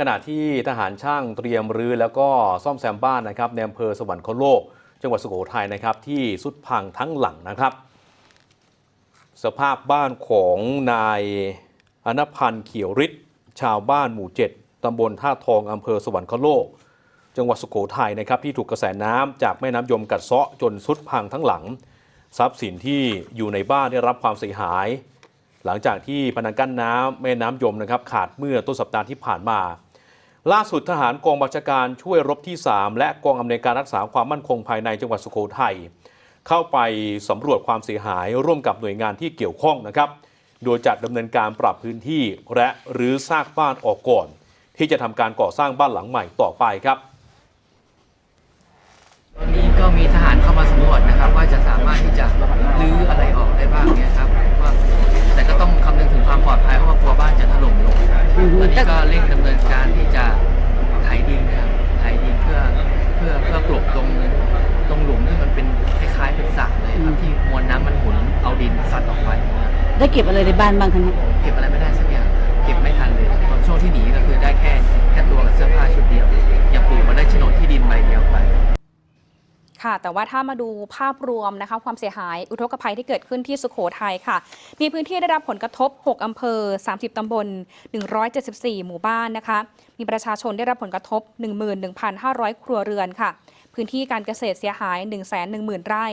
ขณะที่ทหารช่างเตรียมรื้อแล้วก็ซ่อมแซมบ้านนะครับในอำเภอสวรรคโลก จังหวัดสุโขทัยนะครับ ที่สุดพังทั้งหลังนะครับ สภาพบ้านของนายอนพันธ์เขียวฤทธิ์ชาวบ้านหมู่ 7 ตำบลท่าทองอำเภอสวรรคโลก จังหวัดสุโขทัยนะครับ ที่ถูกกระแสน้ำจากแม่น้ำยมกัดเซาะจนสุดพังทั้งหลัง ทรัพย์สินที่อยู่ในบ้านได้รับความเสียหาย หลังจากที่พนังกั้นน้ำแม่น้ำยมนะครับขาดเมื่อต้นสัปดาห์ที่ผ่านมา ล่าสุดทหารกองบัญชาการช่วยรบที่ 3 และกองอำนวยการรักษาความมั่นคงภายในจังหวัดสุโขทัยเข้าไปสำรวจความเสียหายร่วมกับหน่วยงานที่เกี่ยวข้องนะครับ โดยจัดดำเนินการปรับพื้นที่และรื้อซากบ้านออกก่อน ที่จะทำการก่อสร้างบ้านหลังใหม่ต่อไปครับ ตอนนี้ก็มีทหารเข้ามาสำรวจนะครับว่าจะสามารถที่จะ บตรงตรงหลุมที่มันเป็นคล้ายๆเป็นสระเลยครับที่มวลน้ำมันหมุนเอาดินซัดออกไปนะครับได้เก็บอะไรในบ้านบ้างคะเนี่ยเก็บอะไรไม่ได้สักอย่างเก็บไม่ทันเลยตอนช่วงที่หนีก็คือได้แค่แค่ตัวกับเสื้อผ้าชุดเดียวอย่างปู่มาได้โฉนดที่ดินใบเดียวไป ค่ะ แต่ว่าถ้ามาดูภาพรวมนะคะ ความเสียหายอุทกภัยที่เกิดขึ้นที่สุโขทัยค่ะ มีพื้นที่ได้รับผลกระทบ 6 อำเภอ 30 ตำบล 174 หมู่บ้านนะคะ มีประชาชนได้รับผลกระทบ 11,500 ครัวเรือนค่ะ พื้นที่การเกษตรเสียหาย 110,000 ไร่